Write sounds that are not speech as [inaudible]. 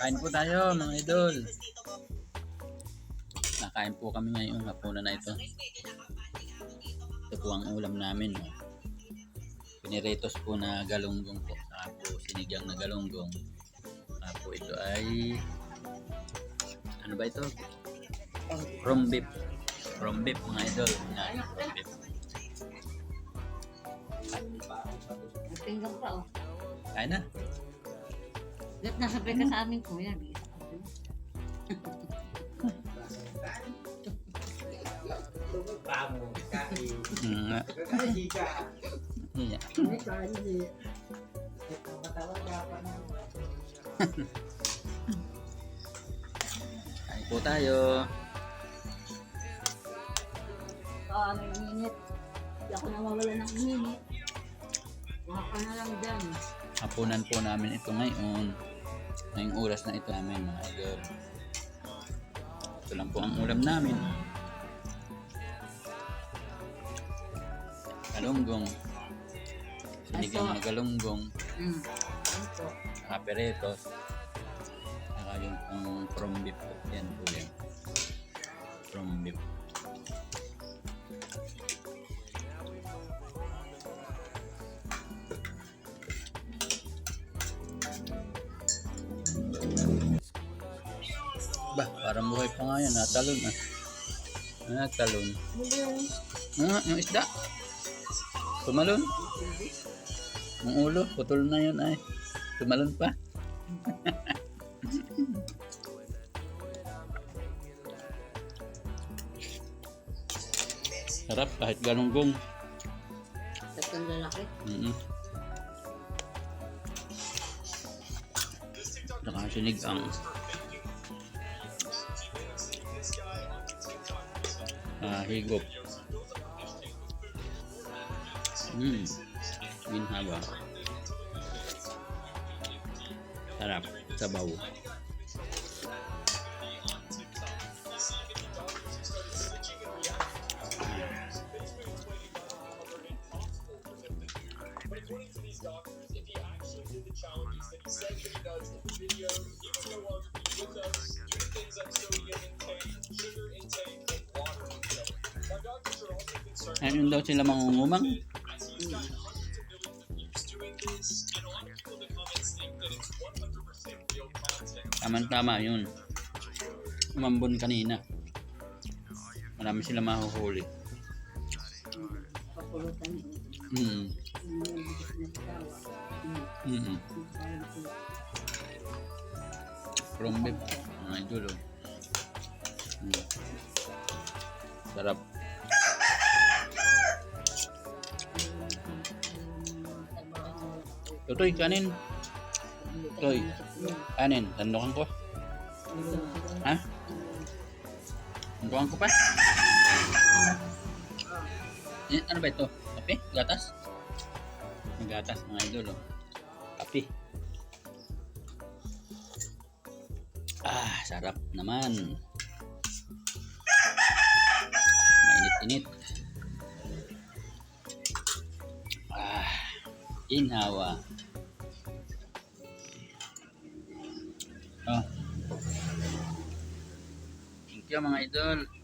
Kain po tayo mga idol. Nakain po kami ngayong hapunan na ito. Ito po ang ulam namin. no. Piniretos po na galunggong po. Saka po sinigang na galunggong. Saka po ito ay... Ano ba ito? From beef. From beef mga idol. Yan, from beef. Oh. Kain na. Gat nasabay ka sa amin kuya. Pamo, kain. Mm, nga. Kakain ka. Iya. Hindi ka, hindi. Matawa ka pa na. Kain po tayo. Ah, may minute. Hindi ako nawawala ng minute. Huwag ka na lang dyan. Hapunan po namin ito ngayon. Ngayong oras na ito namin mga idol. Ito lang po ang ulam namin. Galunggong. Sinigang na galunggong. Ano po? Kaperetos. Saka yung pang from beef. Yan po yan. From beef. Parang buhay pa nga yan. Natalon ah. Natalon. Nga, yung isda. Tumalon. Ang ulo, putol na yun ay. Tumalon pa. [laughs] Sarap kahit galunggong. Tatlong lalaki. Mm-hmm. Saka sinigang. Ah, higop. Hmm. Ginhawa. Sarap. Sabaw. Ayun daw sila mangungumang. Tama-tama yun. Umambon kanina. Marami sila mahuhuli. Mm. Hmm. Mm. From beef. Mga idol. Mm. Sarap. Tutoy, kanin. Toy. Kanin. Tandokan ko. Ha? Tandokan ko pa. Eh, ano ba ito? Kape? Gatas? Gatas mga idol oh. Kape. Ah, sarap naman. Mainit-init. Ah, inhawa. Oh. Thank you mga idol.